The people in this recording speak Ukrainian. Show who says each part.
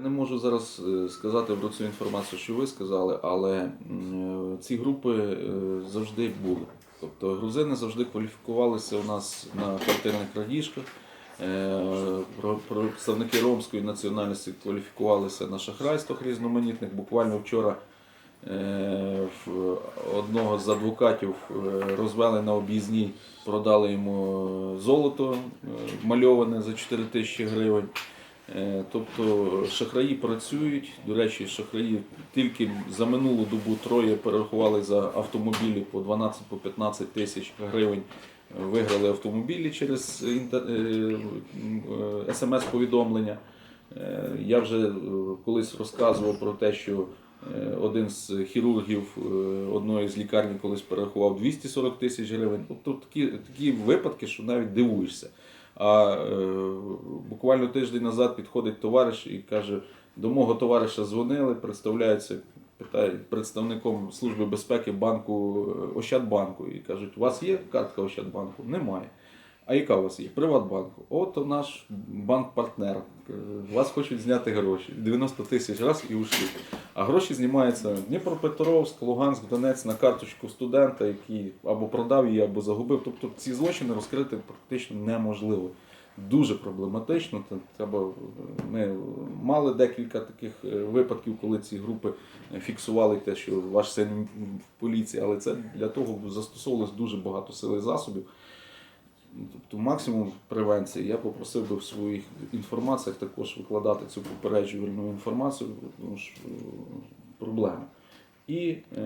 Speaker 1: Не можу зараз е, сказати про цю інформацію, що ви сказали, але е, ці групи е, завжди були. Тобто грузини завжди кваліфікувалися у нас на квартирних крадіжках. Представники ромської національності кваліфікувалися на шахрайствах різноманітних. Буквально вчора одного з адвокатів розвели на об'їзній, продали йому золото мальоване за 4 тисячі гривень. Е, Тобто шахраї працюють. До речі, шахраї тільки за минулу добу троє перерахували за автомобілі по 12 по 15 тисяч гривень. Виграли автомобілі через е, е, смс-повідомлення. Я вже колись розказував про те, що один з хірургів одної з лікарні колись перерахував 240 тисяч гривень. Тобто такі, такі випадки, що навіть дивуєшся. А е, буквально тиждень назад підходить товариш і каже: до мого товариша дзвонили, представляються питає, представником Служби безпеки банку е, Ощадбанку. І кажуть, у вас є картка Ощадбанку? Немає. А яка у вас є? Приватбанку. От наш банк-партнер. Е, Вас хочуть зняти гроші. 90 тисяч раз і ушли. А гроші знімаються Дніпропетровськ, Луганськ, Донець на карточку студента, який або продав її, або загубив. Тобто ці злочини розкрити практично неможливо. Дуже проблематично. Треба, ми мали декілька таких е, випадків, коли ці групи фіксували те, що ваш син в поліції, але це для того застосовувалось дуже багато сил і засобів. Тобто максимум превенції. Я попросив би в своїх інформаціях також викладати цю попереджувальну інформацію, тому що проблема. проблеми. І е,